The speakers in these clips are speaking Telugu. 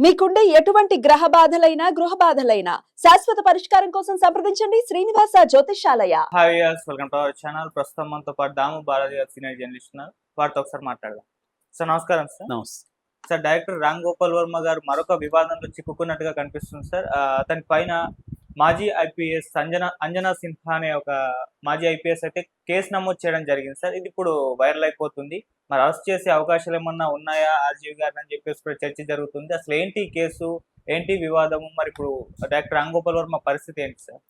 మీకుండే ఎటువంటి గ్రహ బాధలైనా గృహ బాధలైనా శాశ్వత పరిష్కారం కోసం సంప్రదించండి Srinivasa Jyothishalaya hi yes welcome to our channel ప్రస్తుతం మనతో పాటు దాము బాలాజీ గారు సీనియర్ జర్నలిస్ట్ ఉన్నారు. వారితో ఒకసారి మాట్లాడదాం. సార్ నమస్కారం సార్ నమస్తే. సార్ డైరెక్టర్ రామ్ గోపాల్ వర్మ గారు మరొక వివాదంలో చిక్కుకున్నట్టుగా కనిపిస్తుంది సార్ ఆ, అతని పైన మాజీ ఐపీఎస్ అంజనా అంజనా సిన్హా అనే ఒక మాజీ ఐపీఎస్ అయితే కేసు నమోదు చేయడం జరిగింది సార్. ఇది ఇప్పుడు వైరల్ అయిపోతుంది. మరి అరెస్ట్ చేసే అవకాశాలు ఏమన్నా ఉన్నాయా? ఆర్జీవి గారిని అని చెప్పేసి కూడా చర్చ జరుగుతుంది. అసలు ఏంటి కేసు? ఏంటి వివాదము? మరి ఇప్పుడు డైరెక్టర్ రామ్ గోపాల్ వర్మ పరిస్థితి ఏంటి సార్?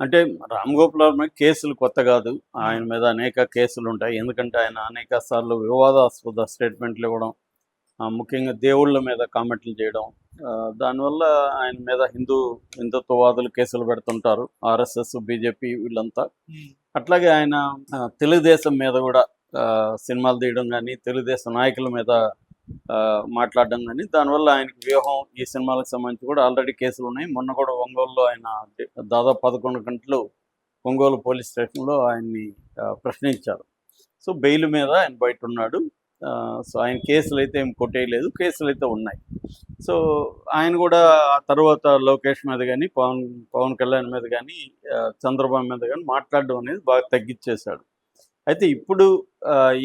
అంటే రామ్ గోపాల్ వర్మ కేసులు కొత్త కాదు. ఆయన మీద అనేక కేసులు ఉంటాయి. ఎందుకంటే ఆయన అనేక సార్లు వివాదాస్పద స్టేట్మెంట్లు ఇవ్వడం ముఖ్యంగా దేవుళ్ళ మీద కామెంట్లు చేయడం ఆ, దానివల్ల ఆయన మీద హిందూ హిందుత్వవాదులు కేసులు పెడుతుంటారు ఆర్ఎస్ఎస్ బీజేపీ వీళ్ళంతా. అట్లాగే ఆయన తెలుగుదేశం మీద కూడా ఆ, సినిమాలు తీయడం కానీ తెలుగుదేశం నాయకుల మీద ఆ, మాట్లాడడం కానీ దానివల్ల ఆయనకి వ్యూహం ఈ సినిమాలకు సంబంధించి కూడా ఆల్రెడీ కేసులు ఉన్నాయి. మొన్న కూడా ఒంగోలులో ఆయన దాదాపు పదకొండు గంటలు ఒంగోలు పోలీస్ స్టేషన్లో ఆయన్ని ప్రశ్నించారు. సో బెయిల్ మీద ఆయన బయట ఉన్నాడు. సో ఆయన కేసులు అయితే ఏం కొట్టేయలేదు కేసులు అయితే ఉన్నాయి. సో ఆయన కూడా ఆ తర్వాత లోకేష్ మీద కానీ పవన్ పవన్ కళ్యాణ్ మీద కానీ చంద్రబాబు మీద కానీ మాట్లాడడం అనేది బాగా తగ్గించేశాడు అయితే ఇప్పుడు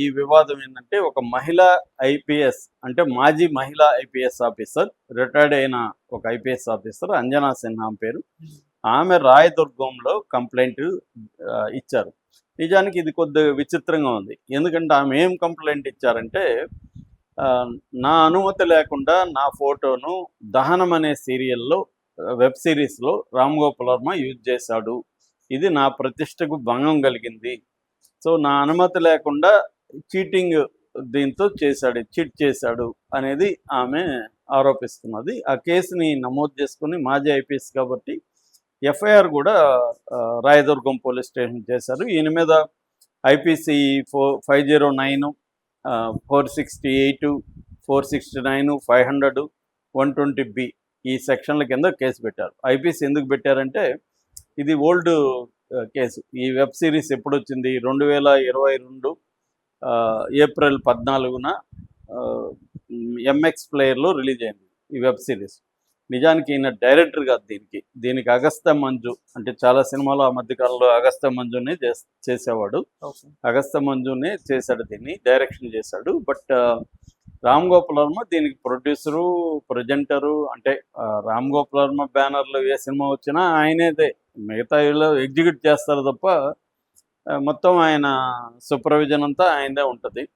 ఈ వివాదం ఏంటంటే ఒక మహిళా ఐపీఎస్ అంటే మాజీ మహిళా ఐపీఎస్ ఆఫీసర్ రిటైర్డ్ అయిన ఒక ఐపీఎస్ ఆఫీసర్ అంజనా సిన్హా పేరు. ఆమె రాయదుర్గంలో కంప్లైంట్ ఇచ్చారు. నిజానికి ఇది కొద్దిగా విచిత్రంగా ఉంది. ఎందుకంటే ఆమె ఏం కంప్లైంట్ ఇచ్చారంటే నా అనుమతి లేకుండా నా ఫోటోను దహనం అనే సీరియల్లో వెబ్ సిరీస్లో రామ్ గోపాల్ వర్మ యూజ్ చేశాడు. ఇది నా ప్రతిష్టకు భంగం కలిగింది. సో నా అనుమతి లేకుండా చీటింగ్ దీంతో చేశాడు చీట్ చేశాడు అనేది ఆమె ఆరోపిస్తున్నది. ఆ కేసుని నమోదు చేసుకుని మాజీ ఐపీఎస్ కాబట్టి ఎఫ్ఐఆర్ కూడా రాయదుర్గం పోలీస్ స్టేషన్ చేశారు. ఈయన మీద IPC four five zero nine four sixty eight four sixty nine five hundred one twenty B E సెక్షన్ల కింద కేసు పెట్టారు. ఐపీసీ ఎందుకు పెట్టారంటే ఇది ఓల్డ్ కేసు. ఈ వెబ్ సిరీస్ ఎప్పుడు వచ్చింది రెండు వేల ఇరవై రెండు ఏప్రిల్ పద్నాలుగున ఎంఎక్స్ ప్లేయర్లో రిలీజ్ అయింది ఈ వెబ్ సిరీస్. నిజానికి ఈయన డైరెక్టర్ కాదు దీనికి. దీనికి అగస్త్య మంజు అంటే చాలా సినిమాలు ఆ మధ్యకాలంలో అగస్త్య మంజునే చేస్- చేసేవాడు. ఓకే. అగస్త్య మంజునే చేశాడు దీన్ని డైరెక్షన్ చేశాడు. బట్ రామ్ గోపాల్ వర్మ దీనికి ప్రొడ్యూసరు ప్రొజెంటరు అంటే రామ్ గోపాల్ వర్మ బ్యానర్లో ఏ సినిమా వచ్చినా ఆయనేదే. మిగతా వీళ్ళు ఎగ్జిక్యూట్ చేస్తారు తప్ప మొత్తం ఆయన సూపర్విజన్ అంతా ఆయనదే ఉంటుంది.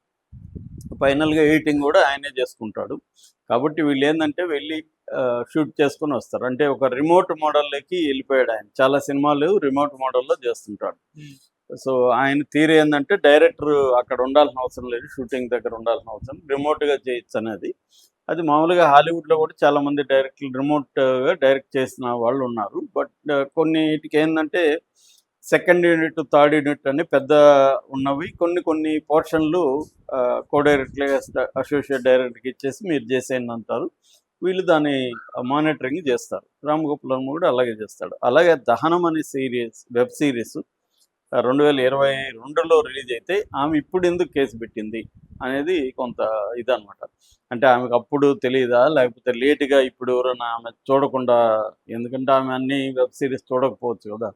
ఫైనల్గా ఎడిటింగ్ కూడా ఆయనే చేసుకుంటాడు. కాబట్టి వీళ్ళు ఏంటంటే వెళ్ళి షూట్ చేసుకొని వస్తారు. అంటే ఒక రిమోట్ మోడల్లోకి వెళ్ళిపోయాడు ఆయన. చాలా సినిమాలు రిమోట్ మోడల్లో చేస్తుంటాడు. సో ఆయన తీరు ఏంటంటే డైరెక్టర్ అక్కడ ఉండాల్సిన అవసరం లేదు షూటింగ్ దగ్గర ఉండాల్సిన అవసరం రిమోట్గా చేయొచ్చు అనేది. అది మామూలుగా హాలీవుడ్లో కూడా చాలా మంది డైరెక్టర్లు రిమోట్గా డైరెక్ట్ చేసిన వాళ్ళు ఉన్నారు. బట్ కొన్నిటికి ఏంటంటే సెకండ్ యూనిట్ థర్డ్ యూనిట్ అని పెద్ద ఉన్నవి. కొన్ని కొన్ని పోర్షన్లు కో డైరెక్ట్గా అసోసియేట్ డైరెక్టర్కి ఇచ్చేసి మీరు చేసేయండి అంటారు. వీళ్ళు దాని మానిటరింగ్ చేస్తారు. రామగోపాలం కూడా అలాగే చేస్తాడు. అలాగే దహనం అనే సీరియస్ వెబ్ సిరీస్ రెండు వేల ఇరవై రెండులో రిలీజ్ అయితే ఆమె ఇప్పుడు ఎందుకు కేసు పెట్టింది అనేది కొంత ఇదనమాట అంటే ఆమెకు అప్పుడు తెలియదా లేకపోతే లేటుగా ఇప్పుడు ఎవరైనా ఆమె చూడకుండా ఎందుకంటే ఆమె అన్ని వెబ్ సిరీస్ చూడకపోవచ్చు కదా?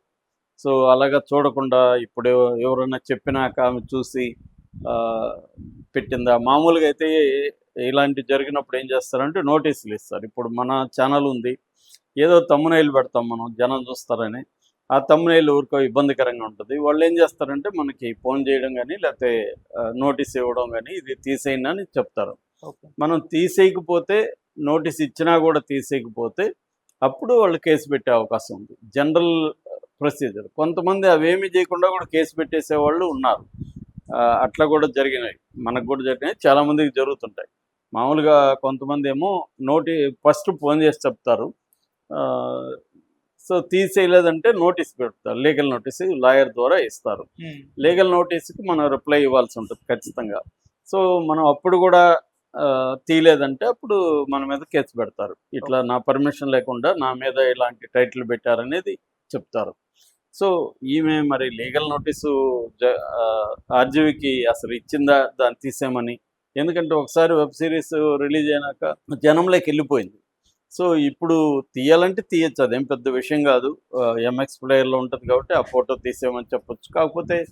సో అలాగా చూడకుండా ఇప్పుడు ఎవ- ఎవరైనా చెప్పినాక ఆమె చూసి పెట్టిందా? మామూలుగా అయితే ఇలాంటి జరిగినప్పుడు ఏం చేస్తారంటే నోటీసులు ఇస్తారు. ఇప్పుడు మన ఛానల్ ఉంది ఏదో తమ్మునైలు పెడతాం మనం జనం చూస్తారని. ఆ తమ్మునైలు ఊరికో ఇబ్బందికరంగా ఉంటుంది. వాళ్ళు ఏం చేస్తారంటే మనకి ఫోన్ చేయడం కానీ లేకపోతే నోటీస్ ఇవ్వడం కానీ ఇది తీసేయండి అని చెప్తారు. మనం తీసేయకపోతే నోటీస్ ఇచ్చినా కూడా తీసేయకపోతే అప్పుడు వాళ్ళు కేసు పెట్టే అవకాశం ఉంది. General procedure. కొంతమంది అవేమీ చేయకుండా కూడా కేసు పెట్టేసే వాళ్ళు ఉన్నారు అట్లా కూడా జరిగినాయి. మనకు కూడా జరిగినాయి. చాలా మందికి జరుగుతుంటాయి. మామూలుగా కొంతమంది ఏమో నోటి ఫస్ట్ ఫోన్ చేసి చెప్తారు. సో తీసేయలేదంటే నోటీస్ పెడతారు. లీగల్ నోటీస్ లాయర్ ద్వారా ఇస్తారు. లీగల్ నోటీస్కి మనం రిప్లై ఇవ్వాల్సి ఉంటుంది ఖచ్చితంగా. సో మనం అప్పుడు కూడా తీయలేదంటే అప్పుడు మన మీద కేసు పెడతారు. ఇట్లా నా పర్మిషన్ లేకుండా నా మీద ఇలాంటి టైటిల్ పెట్టారనేది చెప్తారు. సో ఈమె మరి లీగల్ నోటీసు జ ఆర్జీవికి అసలు ఇచ్చిందా దాన్ని తీసేయమని. ఎందుకంటే ఒకసారి వెబ్ సిరీస్ రిలీజ్ అయినాక జనంలోకి వెళ్ళిపోయింది. సో ఇప్పుడు తీయాలంటే తీయచ్చు. అదేం పెద్ద విషయం కాదు. ఎంఎక్స్ ప్లేయర్లో ఉంటుంది కాబట్టి ఆ ఫోటో తీసేయమని చెప్పొచ్చు. కాకపోతే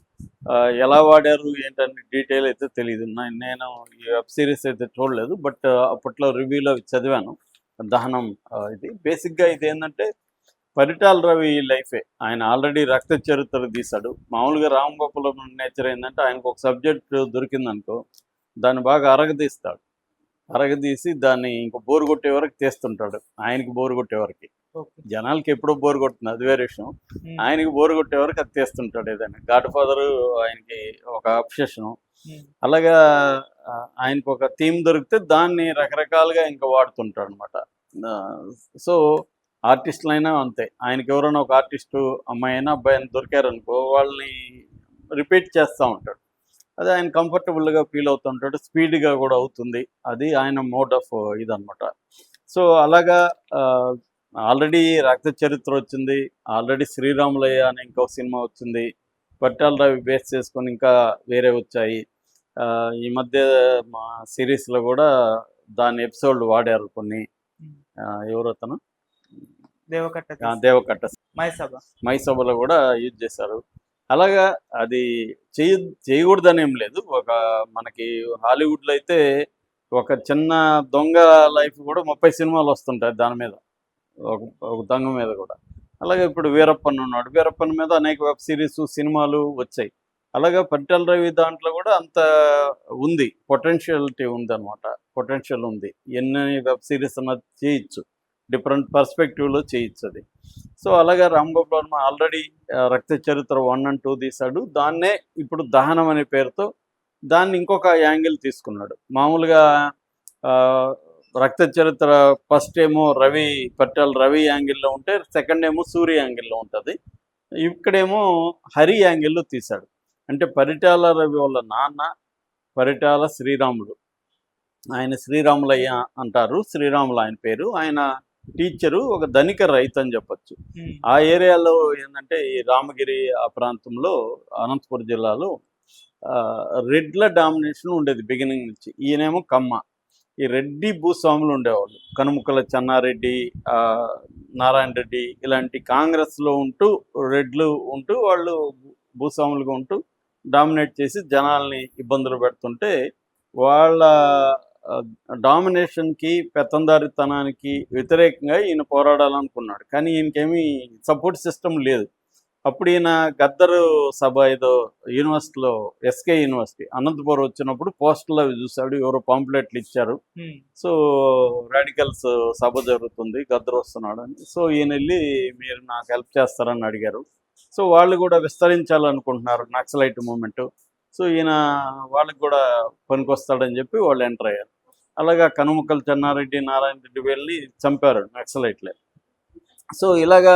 ఎలా వాడారు ఏంటనే డీటెయిల్ అయితే తెలియదు నా- నేను ఈ వెబ్ సిరీస్ అయితే చూడలేదు. బట్ అప్పట్లో రివ్యూలో చదివాను. దహనం ఇది. బేసిక్గా ఇది ఏంటంటే పరిటాల రవి లైఫే. ఆయన ఆల్రెడీ రక్త చరిత్ర తీశాడు. మామూలుగా రామ్ గోపాలం నేచర్ ఏంటంటే ఆయనకు ఒక సబ్జెక్ట్ దొరికిందనుకో దాన్ని బాగా అరగదీస్తాడు. అరగదీసి దాన్ని ఇంక బోరు కొట్టే వరకు తీస్తుంటాడు. ఆయనకి బోరు కొట్టే వరకు. జనాలకి ఎప్పుడో బోరు కొడుతుంది. అది వేరే విషయం. ఆయనకి బోరు కొట్టే వరకు అది తీస్తుంటాడు ఏదైనా. గాడ్ ఫాదర్ ఆయనకి ఒక అబ్సెషన్ అలాగా ఆయనకు ఒక థీమ్ దొరికితే దాన్ని రకరకాలుగా ఇంకా వాడుతుంటాడు అనమాట సో ఆర్టిస్టులైనా అంతే. ఆయనకి ఎవరైనా ఒక ఆర్టిస్టు అమ్మాయి అయినా అబ్బాయి అయినా దొరికారనుకో వాళ్ళని రిపీట్ చేస్తూ ఉంటాడు. అది ఆయన కంఫర్టబుల్గా ఫీల్ అవుతుంటాడు స్పీడ్గా కూడా అవుతుంది. అది ఆయన మోడ్ ఆఫ్ ఇదనమాట సో అలాగా ఆల్రెడీ రక్త చరిత్ర వచ్చింది. ఆల్రెడీ శ్రీరాములయ్య అనే ఇంకో సినిమా వచ్చింది. పట్టాల రవి బేస్ చేసుకొని ఇంకా వేరే వచ్చాయి. ఈ మధ్య మా సిరీస్లో కూడా దాని ఎపిసోడ్ వాడారు కొన్ని. ఆ, ఎవరు అతను? దేవకట్ట దేవకట్ట. మైసభ. మైసభలో కూడా యూజ్ చేశారు. అలాగా అది చేయ చేయకూడదని ఏం లేదు. ఒక మనకి హాలీవుడ్లో అయితే ఒక చిన్న దొంగ లైఫ్ కూడా ముప్పై సినిమాలు వస్తుంటాయి దాని మీద. ఒక ఒక దొంగ మీద కూడా. అలాగే ఇప్పుడు వీరప్పన్ ఉన్నాడు. వీరప్పన్ మీద అనేక వెబ్ సిరీస్ సినిమాలు వచ్చాయి. అలాగే పట్టాల రవి దాంట్లో కూడా అంత ఉంది. పొటెన్షియాలిటీ ఉంది అనమాట పొటెన్షియల్ ఉంది. ఎన్ని వెబ్ సిరీస్ అన్నది చేయొచ్చు. డిఫరెంట్ పర్స్పెక్టివ్లో చేయొచ్చు అది సో అలాగే రామ్ గోపాల్ వర్మ ఆల్రెడీ రక్త చరిత్ర వన్ అండ్ టూ తీశాడు. దాన్నే ఇప్పుడు దహనం అనే పేరుతో దాన్ని ఇంకొక యాంగిల్ తీసుకున్నాడు. మామూలుగా ఆ, రక్త చరిత్ర ఫస్ట్ ఏమో రవి పట్టాల రవి యాంగిల్లో ఉంటే సెకండ్ ఏమో సూర్య యాంగిల్లో ఉంటుంది. ఇక్కడేమో హరి యాంగిల్లో తీశాడు. అంటే పరిటాల రవి వాళ్ళ నాన్న పరిటాల శ్రీరాములు ఆయన శ్రీరాములయ్య అంటారు. శ్రీరాములు ఆయన పేరు. ఆయన టీచరు ఒక ధనిక రైతు అని చెప్పొచ్చు. ఆ ఏరియాలో ఏంటంటే ఈ రామగిరి ఆ ప్రాంతంలో అనంతపురం జిల్లాలో రెడ్ల డామినేషన్ ఉండేది బిగినింగ్ నుంచి. ఈయనేమో కమ్మ. ఈ రెడ్డి భూస్వాములు ఉండేవాళ్ళు. కనుముక్కల చెన్నారెడ్డి ఆ, నారాయణ రెడ్డి ఇలాంటి కాంగ్రెస్లో ఉంటూ రెడ్లు ఉంటూ వాళ్ళు భూస్వాములుగా ఉంటూ డామినేట్ చేసి జనాల్ని ఇబ్బందులు పెడుతుంటే వాళ్ళ డామినేషన్కి పెత్తందారితనానికి వ్యతిరేకంగా ఈయన పోరాడాలనుకున్నాడు. కానీ ఈయనకేమీ సపోర్ట్ సిస్టమ్ లేదు. అప్పుడు ఈయన గద్దరు సభ ఏదో యూనివర్సిటీలో ఎస్కే యూనివర్సిటీ అనంతపురం వచ్చినప్పుడు పోస్టర్లు అవి చూశాడు. ఎవరో పాంప్లెట్లు ఇచ్చారు. సో రాడికల్స్ సభ జరుగుతుంది గద్దరు వస్తున్నాడు అని సో ఈయన వెళ్ళి మీరు నాకు హెల్ప్ చేస్తారని అడిగారు. సో వాళ్ళు కూడా విస్తరించాలనుకుంటున్నారు నక్సలైట్ మూమెంట్. సో ఈయన వాళ్ళకి కూడా పనికొస్తాడని చెప్పి వాళ్ళు ఎంటర్ అయ్యారు. అలాగా కనుముక్కలు చెన్నారెడ్డి నారాయణ రెడ్డి వెళ్ళి చంపారు నక్సలైట్లే. సో ఇలాగా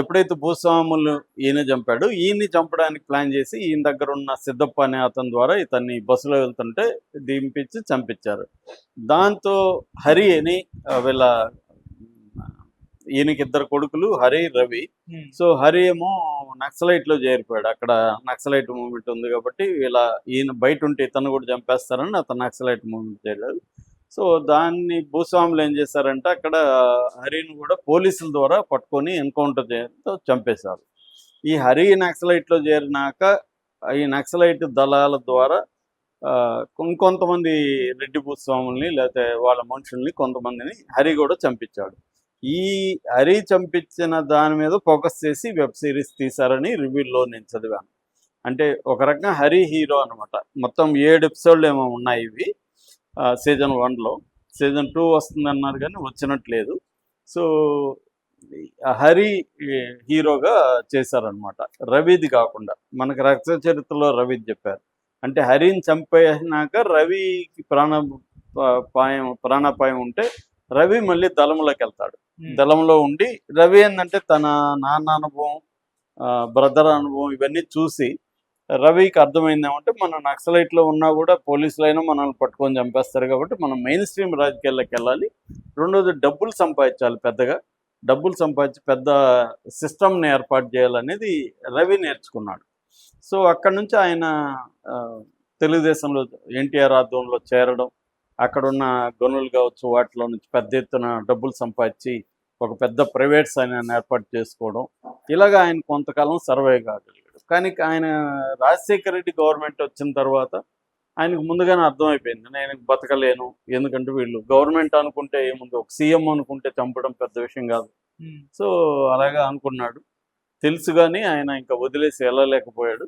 ఎప్పుడైతే భూస్వాములు ఈయన చంపాడు ఈయన్ని చంపడానికి ప్లాన్ చేసి ఈయన దగ్గర ఉన్న సిద్ధప్ప అనే అతని ద్వారా ఇతన్ని బస్సులో వెళ్తుంటే దింపించి చంపించారు. దాంతో హరి అని వీళ్ళ ఈయనకి ఇద్దరు కొడుకులు హరి రవి. సో హరి ఏమో నక్సలైట్లో చేరిపోయాడు. అక్కడ నక్సలైట్ మూమెంట్ ఉంది కాబట్టి ఇలా ఈయన బయట ఉంటే ఇతను కూడా చంపేస్తారని అతను నక్సలైట్ మూమెంట్ చేరాడు. సో దాన్ని భూస్వాములు ఏం చేశారంటే అక్కడ హరిని కూడా పోలీసుల ద్వారా పట్టుకొని ఎన్కౌంటర్ చేయడంతో చంపేశారు. ఈ హరి నక్సలైట్లో చేరినాక ఈ నక్సలైట్ దళాల ద్వారా ఆ, ఇంకొంతమంది రెడ్డి భూస్వాముల్ని లేకపోతే వాళ్ళ మనుషుల్ని కొంతమందిని హరి కూడా చంపించాడు. ఈ హరి చంపించిన దాని మీద ఫోకస్ చేసి వెబ్ సిరీస్ తీశారని రివ్యూలో నేను చదివాను. అంటే ఒక రకంగా హరి హీరో అనమాట మొత్తం ఏడు ఎపిసోడ్లు ఏమో ఉన్నాయి ఇవి. సీజన్ వన్లో. సీజన్ టూ వస్తుంది అన్నారు కానీ వచ్చినట్లేదు. సో హరి హీరోగా చేశారనమాట రవిది కాకుండా. మనకు రక్త చరిత్రలో రవిది చెప్పారు. అంటే హరిని చంపేసినాక రవికి ప్రాణ పాయం ప్రాణాపాయం ఉంటే రవి మళ్ళీ దళంలోకి వెళ్తాడు దళంలో ఉండి రవి ఏంటంటే తన నాన్న అనుభవం బ్రదర్ అనుభవం ఇవన్నీ చూసి రవికి అర్థమైంది ఏమంటే మన నక్సలైట్లో ఉన్నా కూడా పోలీసులైనా మనల్ని పట్టుకొని చంపేస్తారు కాబట్టి మనం మెయిన్ స్ట్రీమ్ రాజకీయాల్లోకి వెళ్ళాలి రెండోది డబ్బులు సంపాదించాలి పెద్దగా. డబ్బులు సంపాదించి పెద్ద సిస్టమ్ని ఏర్పాటు చేయాలనేది రవి నేర్చుకున్నాడు. సో అక్కడ నుంచి ఆయన తెలుగుదేశంలో ఎన్టీఆర్ ఆధ్వర్యంలో చేరడం అక్కడున్న గనులు కావచ్చు వాటిలో నుంచి పెద్ద ఎత్తున డబ్బులు సంపాదించి ఒక పెద్ద ప్రైవేట్ సైన్యాన్ని ఏర్పాటు చేసుకోవడం. ఇలాగ ఆయన కొంతకాలం సర్వే కాగలిగాడు. కానీ ఆయన రాజశేఖర రెడ్డి గవర్నమెంట్ వచ్చిన తర్వాత ఆయనకు ముందుగానే అర్థమైపోయింది నేను బతకలేను. ఎందుకంటే వీళ్ళు గవర్నమెంట్ అనుకుంటే ఏముంది? ఒక సీఎం అనుకుంటే చంపడం పెద్ద విషయం కాదు. సో అలాగా అనుకున్నాడు. తెలుసు కానీ ఆయన ఇంకా వదిలేసి వెళ్ళలేకపోయాడు.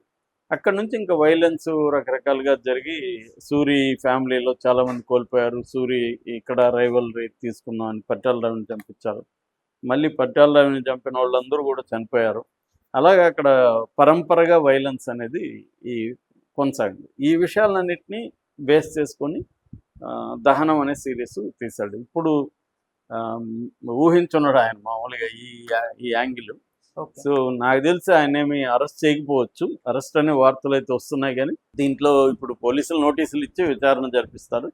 అక్కడ నుంచి ఇంకా వైలెన్స్ రకరకాలుగా జరిగి సూరి ఫ్యామిలీలో చాలా మంది కోల్పోయారు. సూరి ఇక్కడ రైవల్ రేట్ తీసుకుందాం అని పట్టాల రవిని చంపించారు. మళ్ళీ పట్టాల రవిని చంపిన వాళ్ళందరూ కూడా చనిపోయారు. అలాగే అక్కడ పరంపరగా వైలెన్స్ అనేది ఈ కొనసాగింది. ఈ విషయాలన్నింటినీ బేస్ చేసుకొని దహనం అనే సిరీస్ తీశాడు. ఇప్పుడు ఊహించున్నాడు ఆయన మామూలుగా ఈ ఈ యాంగిల్. సో నాకు తెలిసి ఆయన ఏమి అరెస్ట్ చేయకపోవచ్చు. అరెస్ట్ అనే వార్తలు అయితే వస్తున్నాయి కానీ దీంట్లో ఇప్పుడు పోలీసులు నోటీసులు ఇచ్చి విచారణ జరిపిస్తారు.